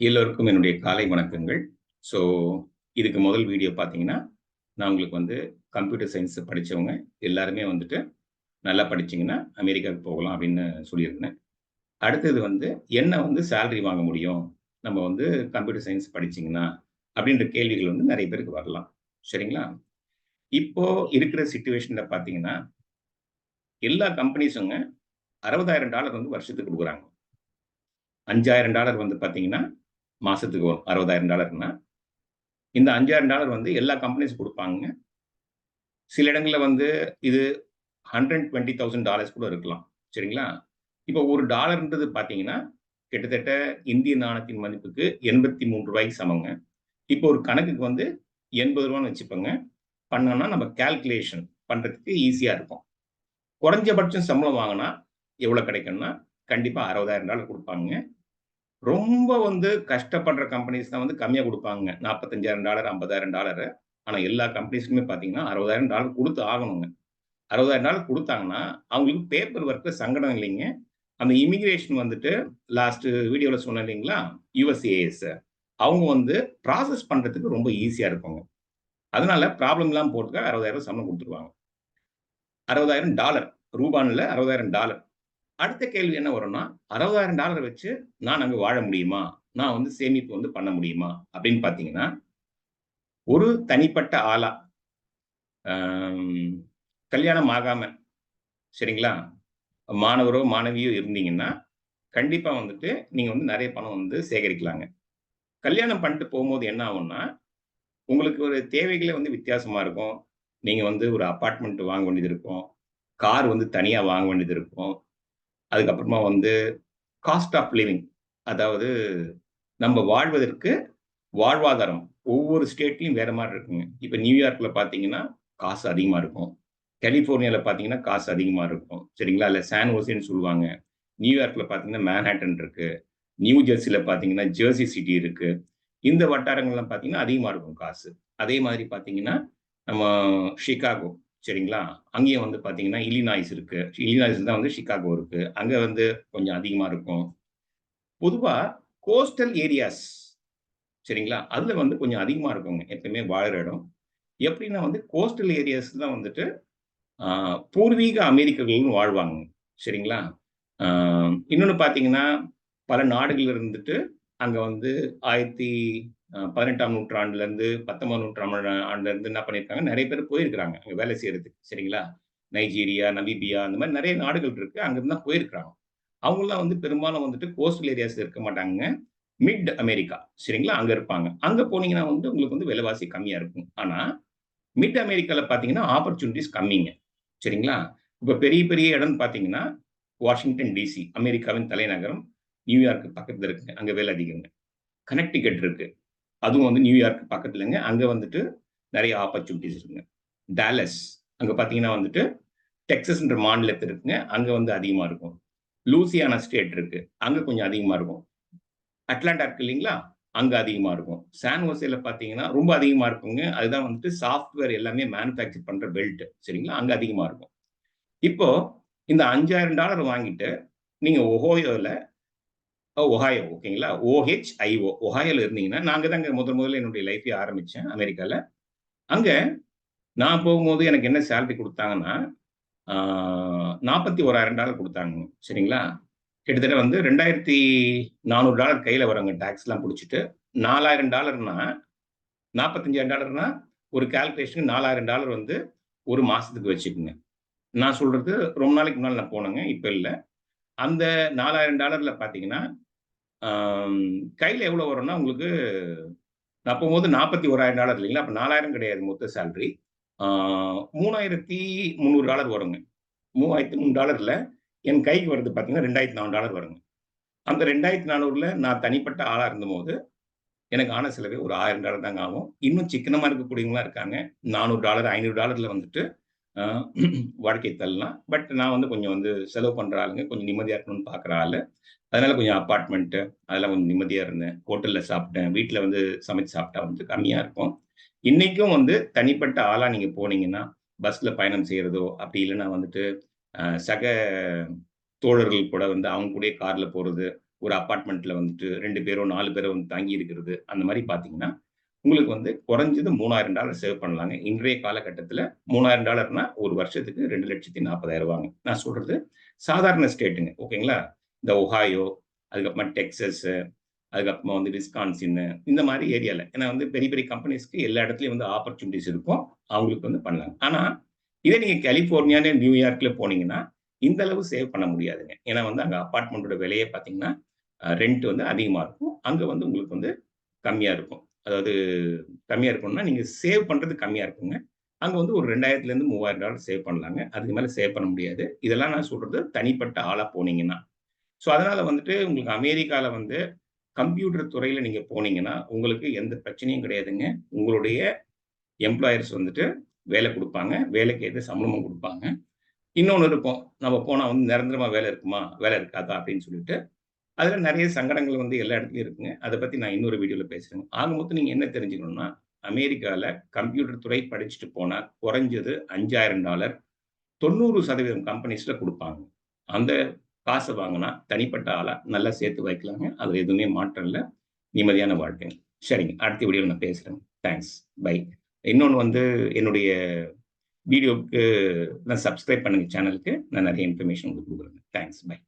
எல்லோருக்கும் என்னுடைய காலை வணக்கங்கள். ஸோ, இதுக்கு முதல் வீடியோ பார்த்தீங்கன்னா, நான் உங்களுக்கு வந்து கம்ப்யூட்டர் சயின்ஸ் படித்தவங்க எல்லாருமே வந்துட்டு, நல்லா படிச்சிங்கன்னா அமெரிக்காவுக்கு போகலாம் அப்படின்னு சொல்லியிருந்தேன். அடுத்தது வந்து, என்ன வந்து சேலரி வாங்க முடியும்? நம்ம வந்து கம்ப்யூட்டர் சயின்ஸ் படிச்சிங்கன்னா அப்படின்ற கேள்விகள் வந்து நிறைய பேருக்கு வரலாம். சரிங்களா? இப்போ இருக்கிற சுச்சுவேஷனில் பார்த்தீங்கன்னா எல்லா கம்பெனிஸுங்க $60,000 வந்து வருஷத்துக்கு கொடுக்குறாங்க அஞ்சாயிரம் டாலர் வந்து பார்த்தீங்கன்னா, மாதத்துக்கு வரும். $60,000ன்னா இந்த $5,000 வந்து எல்லா கம்பெனிஸும் கொடுப்பாங்க சில இடங்களில் வந்து இது $120,000 கூட இருக்கலாம். சரிங்களா? இப்போ ஒரு டாலர்ன்றது பார்த்தீங்கன்னா, கிட்டத்தட்ட இந்திய நாணயத்தின் மதிப்புக்கு எண்பத்தி மூன்று ரூபாய்க்கு சமங்க. இப்போ ஒரு கணக்குக்கு வந்து எண்பது ரூபான்னு வச்சுப்போங்க. பண்ணோம்னா நம்ம கால்குலேஷன் பண்ணுறதுக்கு ஈஸியாக இருக்கும். குறைஞ்சபட்சம் சம்பளம் வாங்கினா எவ்வளோ கிடைக்கும்னா, கண்டிப்பாக அறுபதாயிரம் டாலர் கொடுப்பாங்க ரொம்ப வந்து கஷ்டப்படுற கம்பெனிஸ் தான் வந்து கம்மியாக கொடுப்பாங்க நாற்பத்தஞ்சாயிரம் டாலர் ஐம்பதாயிரம் டாலரு ஆனால் எல்லா கம்பெனிஸ்க்குமே பார்த்தீங்கன்னா, அறுபதாயிரம் டாலர் கொடுத்து ஆகணுங்க. அறுபதாயிரம் டாலர் கொடுத்தாங்கன்னா அவங்களுக்கு பேப்பர் ஒர்க்கில் சங்கடம் இல்லைங்க. அந்த இமிக்ரேஷன் வந்துட்டு லாஸ்ட் வீடியோவில் சொன்னேன் இல்லைங்களா? யுஎஸ்சிஏஎஸ் அவங்க வந்து ப்ராசஸ் பண்ணுறதுக்கு ரொம்ப ஈஸியாக இருப்பாங்க அதனால ப்ராப்ளம்லாம் போட்டுக்க $60,000 சம்பளம் குடுத்துருவாங்க. $60,000 ரூபான்னு இல்ல $60,000 அடுத்த கேள்வி என்ன வரும்னா, $60,000 வச்சு நான் அங்கே வாழ முடியுமா? நான் வந்து சேமிப்பு வந்து பண்ண முடியுமா? அப்படின்னு பார்த்தீங்கன்னா, ஒரு தனிப்பட்ட ஆளா கல்யாணம் ஆகாம சரிங்களா? மாணவரோ, மாணவியோ இருந்தீங்கன்னா, கண்டிப்பாக வந்துட்டு நீங்கள் வந்து நிறைய பணம் வந்து சேகரிக்கலாங்க. கல்யாணம் பண்ணிட்டு போகும்போது என்ன ஆகும்னா, உங்களுக்கு ஒரு தேவைகளே வந்து வித்தியாசமாக இருக்கும். நீங்கள் வந்து ஒரு அப்பார்ட்மெண்ட் வாங்க வேண்டியது இருக்கும். கார் வந்து தனியாக வாங்க வேண்டியது இருக்கும். அதுக்கப்புறமா வந்து காஸ்ட் ஆஃப் லிவிங் அதாவது நம்ம வாழ்வதற்கு வாழ்வாதாரம் ஒவ்வொரு ஸ்டேட்லையும் வேற மாதிரி இருக்குங்க. இப்போ நியூயார்க்கில் பார்த்தீங்கன்னா, காசு அதிகமாக இருக்கும். கலிஃபோர்னியாவில் பார்த்தீங்கன்னா, காசு அதிகமாக இருக்கும். சரிங்களா? இல்லை சான் ஓசேன்னு சொல்லுவாங்க. நியூயார்க்கில் பார்த்தீங்கன்னா, மேன்ஹாட்டன் இருக்குது நியூ ஜெர்சியில் பார்த்தீங்கன்னா, ஜெர்சி சிட்டி இருக்குது இந்த வட்டாரங்கள்லாம் பார்த்தீங்கன்னா, அதிகமாக இருக்கும் காசு. அதே மாதிரி பார்த்தீங்கன்னா, நம்ம ஷிகாகோ சரிங்களா? அங்கேயும் வந்து பார்த்தீங்கன்னா, இல்லினாய்ஸ் இருக்கு. இலினாய்ஸ் தான் வந்து ஷிகாகோ இருக்கு. அங்கே வந்து கொஞ்சம் அதிகமாக இருக்கும். பொதுவாக கோஸ்டல் ஏரியாஸ் சரிங்களா? அதில் வந்து கொஞ்சம் அதிகமாக இருக்குங்க. எப்பவுமே வாழுற இடம். எப்படின்னா வந்து கோஸ்டல் ஏரியாஸ் தான் வந்துட்டு பூர்வீக அமெரிக்கர்களும் வாழ்வாங்க. சரிங்களா? இன்னொன்று பார்த்தீங்கன்னா, பல நாடுகள் இருந்துட்டு அங்கே வந்து ஆயிரத்தி 1018ஆம் நூற்றாண்டுலேருந்து 19ஆம் நூற்றாண்டு ஆண்டுலேருந்து என்ன பண்ணியிருக்காங்க, நிறைய பேர் போயிருக்கிறாங்க. அங்கே வேலை செய்றதுக்கு. சரிங்களா? நைஜீரியா, நமீபியா அந்த மாதிரி நிறைய நாடுகள் இருக்கு. அங்கிருந்து தான் போயிருக்கிறாங்க. அவங்களாம் வந்து பெரும்பாலும் வந்துட்டு கோஸ்டல் ஏரியாஸ் இருக்க மாட்டாங்க மிட் அமெரிக்கா சரிங்களா? அங்க இருப்பாங்க. அங்க போனீங்கன்னா வந்து உங்களுக்கு வந்து விலைவாசி கம்மியா இருக்கும். ஆனா, மிட் அமெரிக்கால பார்த்தீங்கன்னா, ஆப்பர்ச்சுனிட்டீஸ் கம்மிங்க. சரிங்களா? இப்ப பெரிய பெரிய இடம்னு பார்த்தீங்கன்னா, வாஷிங்டன் டிசி அமெரிக்காவின் தலைநகரம். நியூயார்க் பக்கத்துல இருக்குங்க. அங்க வேலை அதிகங்க. கனெக்டிகட் இருக்கு. அதுவும் வந்து நியூயார்க் பக்கத்துலங்க. அங்க வந்துட்டு நிறைய ஆப்பர்ச்சுனிட்டிஸ் இருக்குங்க. டேலஸ் அங்க பார்த்தீங்கன்னா வந்துட்டு, டெக்ஸஸ்ன்ற மாநிலத்தில் இருக்குங்க. அங்க வந்து அதிகமா இருக்கும். லூசியானா ஸ்டேட் இருக்கு. அங்க கொஞ்சம் அதிகமா இருக்கும். அட்லாண்டா இருக்கு இல்லைங்களா? அங்க அதிகமா இருக்கும். சான் ஹோசேல பார்த்தீங்கன்னா, ரொம்ப அதிகமா இருக்குங்க. அதுதான் வந்துட்டு சாஃப்ட்வேர் எல்லாமே மேனுஃபேக்சர் பண்ற பெல்ட் சரிங்களா? அங்க அதிகமா இருக்கும். இப்போ இந்த $5,000 வாங்கிட்டு நீங்க ஒஹோயோல ஒஹாயோ ஓகேங்களா? ஓஹெச் ஐஓ ஒஹாயோல இருந்தீங்கன்னா, நாங்கள் தான் அங்கே முதல் முதல்ல என்னுடைய லைஃபே ஆரம்பிச்சேன் அமெரிக்கால. அங்க நான் போகும்போது எனக்கு என்ன சேலரி கொடுத்தாங்கன்னா நாற்பத்தி ஓராயிரம் டாலர் கொடுத்தாங்க சரிங்களா? கிட்டத்தட்ட வந்து $2,400 கையில வருங்க டாக்ஸ்லாம் புடிச்சுட்டு. $4,000ன்னா $45,000ன்னா ஒரு கால்குலேஷனுக்கு $4,000 வந்து ஒரு மாதத்துக்கு வச்சுக்கோங்க நான் சொல்றது ரொம்ப நாளைக்கு முன்னால் நான் போனேங்க. இப்போ இல்லை அந்த $4,000ல பார்த்தீங்கன்னா, கையில் எவ்வளோ வரும்னா உங்களுக்கு நப்பும்போது நாற்பத்தி ஓராயிரம் டாலர் இல்லைங்களா? அப்போ நாலாயிரம் கிடையாது மொத்த சேல்ரி மூணாயிரத்தி முந்நூறு டாலர் வருங்க. மூவாயிரத்தி மூணு டாலரில் என் கைக்கு வருது பார்த்தீங்கன்னா ரெண்டாயிரத்தி நாலு டாலர் வருங்க. அந்த ரெண்டாயிரத்தி நானூறில் நான் தனிப்பட்ட ஆளாக இருந்த போது எனக்கு ஆன செலவே ஒரு ஆயிரம் டாலர் தாங்க ஆகும். இன்னும் சிக்கனமாக இருக்கக்கூடியவங்களா இருக்காங்க. நானூறு டாலர் ஐநூறு டாலரில் வந்துட்டு வாழ்க்கை தள்ளலாம். பட் நான் வந்து கொஞ்சம் வந்து செலவு பண்ற ஆளுங்க. கொஞ்சம் நிம்மதியா இருக்கணும்னு பார்க்குற ஆளு. அதனால கொஞ்சம் அப்பார்ட்மெண்ட்டு அதெல்லாம் கொஞ்சம் நிம்மதியா இருந்தேன். ஹோட்டல்ல சாப்பிட்டேன். வீட்டில் வந்து சமைச்சு சாப்பிட்டா வந்து கம்மியா இருக்கும். இன்னைக்கும் வந்து தனிப்பட்ட ஆளா நீங்க போனீங்கன்னா, பஸ்ல பயணம் செய்கிறதோ அப்படி இல்லைன்னா வந்துட்டு சக தோழர்கள் கூட வந்து அவங்க கூடயே கார்ல போறது, ஒரு அபார்ட்மெண்ட்ல வந்துட்டு ரெண்டு பேரோ, நாலு பேரோ வந்து தங்கி இருக்கிறது. அந்த மாதிரி பார்த்தீங்கன்னா, உங்களுக்கு வந்து குறைஞ்சது $3000 சேவ் பண்ணலாங்க. இன்றைய காலகட்டத்தில் மூணாயிரம் டாலர்னா ஒரு வருஷத்துக்கு ரெண்டு லட்சத்தி நாற்பதாயிரம் ரூபாங்க நான் சொல்றது சாதாரண ஸ்டேட்டுங்க. ஓகேங்களா? இந்த ஒஹாயோ, அதுக்கப்புறமா டெக்ஸஸ்ஸு அதுக்கப்புறமா வந்து விஸ்கான்சின்னு இந்த மாதிரி ஏரியாவில் ஏன்னா வந்து பெரிய பெரிய கம்பெனிஸ்க்கு எல்லா இடத்துலையும் வந்து ஆப்பர்ச்சுனிட்டிஸ் இருக்கும். அவங்களுக்கு வந்து பண்ணலாங்க. ஆனால் இதே நீங்கள் கலிஃபோர்னியா, நியூயார்க்கில் போனீங்கன்னா, இந்த அளவு சேவ் பண்ண முடியாதுங்க. ஏன்னா வந்து அங்கே அப்பார்ட்மெண்ட்டோட விலையே பார்த்தீங்கன்னா, ரெண்ட் வந்து அதிகமாக இருக்கும். அங்கே வந்து உங்களுக்கு வந்து கம்மியாக இருக்கும். அதாவது கம்மியாக இருக்கும்னா, நீங்கள் சேவ் பண்ணுறது கம்மியாக இருக்குங்க. அங்கே வந்து ஒரு 2000லேருந்து $3000 சேவ் பண்ணலாங்க. அதுக்கு மேலே சேவ் பண்ண முடியாது. இதெல்லாம் நான் சொல்கிறது தனிப்பட்ட ஆளாக போனீங்கன்னா. ஸோ அதனால் வந்துட்டு உங்களுக்கு அமெரிக்காவில் வந்து கம்ப்யூட்டர் துறையில் நீங்கள் போனீங்கன்னா, உங்களுக்கு எந்த பிரச்சனையும் கிடையாதுங்க. உங்களுடைய எம்ப்ளாயர்ஸ் வந்துட்டு வேலை கொடுப்பாங்க வேலைக்கு எது சம்பளமும் கொடுப்பாங்க இன்னொன்று இருக்கும். நம்ம போனால் வந்து நிரந்தரமாக வேலை இருக்குமா? வேலை இருக்காதா? அப்படின்னு சொல்லிட்டு, அதில் நிறைய சங்கடங்கள் வந்து எல்லா இடத்துலையும் இருக்குங்க. அதை பற்றி நான் இன்னொரு வீடியோவில் பேசுகிறேன் ஆக மொத்தம் நீங்கள் என்ன தெரிஞ்சுக்கணும்னா, அமெரிக்காவில் கம்ப்யூட்டர் துறை படிச்சுட்டு போனால் குறைஞ்சது அஞ்சாயிரம் டாலர் தொண்ணூறு சதவீதம் கம்பெனிஸில் கொடுப்பாங்க அந்த காசை வாங்கினா தனிப்பட்ட ஆளாக நல்லா சேர்த்து வைக்கலாங்க. அதில் எதுவுமே மாற்றம் இல்லை நிம்மதியான வாழ்க்கை சரிங்க. அடுத்த வீடியோவில் நான் பேசுகிறேன் தேங்க்ஸ். பை. இன்னொன்று வந்து என்னுடைய வீடியோவுக்கு நான் சப்ஸ்கிரைப் பண்ணுங்கள் சேனலுக்கு. நான் நிறைய இன்ஃபர்மேஷன் உங்களுக்கு குடுக்குறேங்க. தேங்க்ஸ். பை.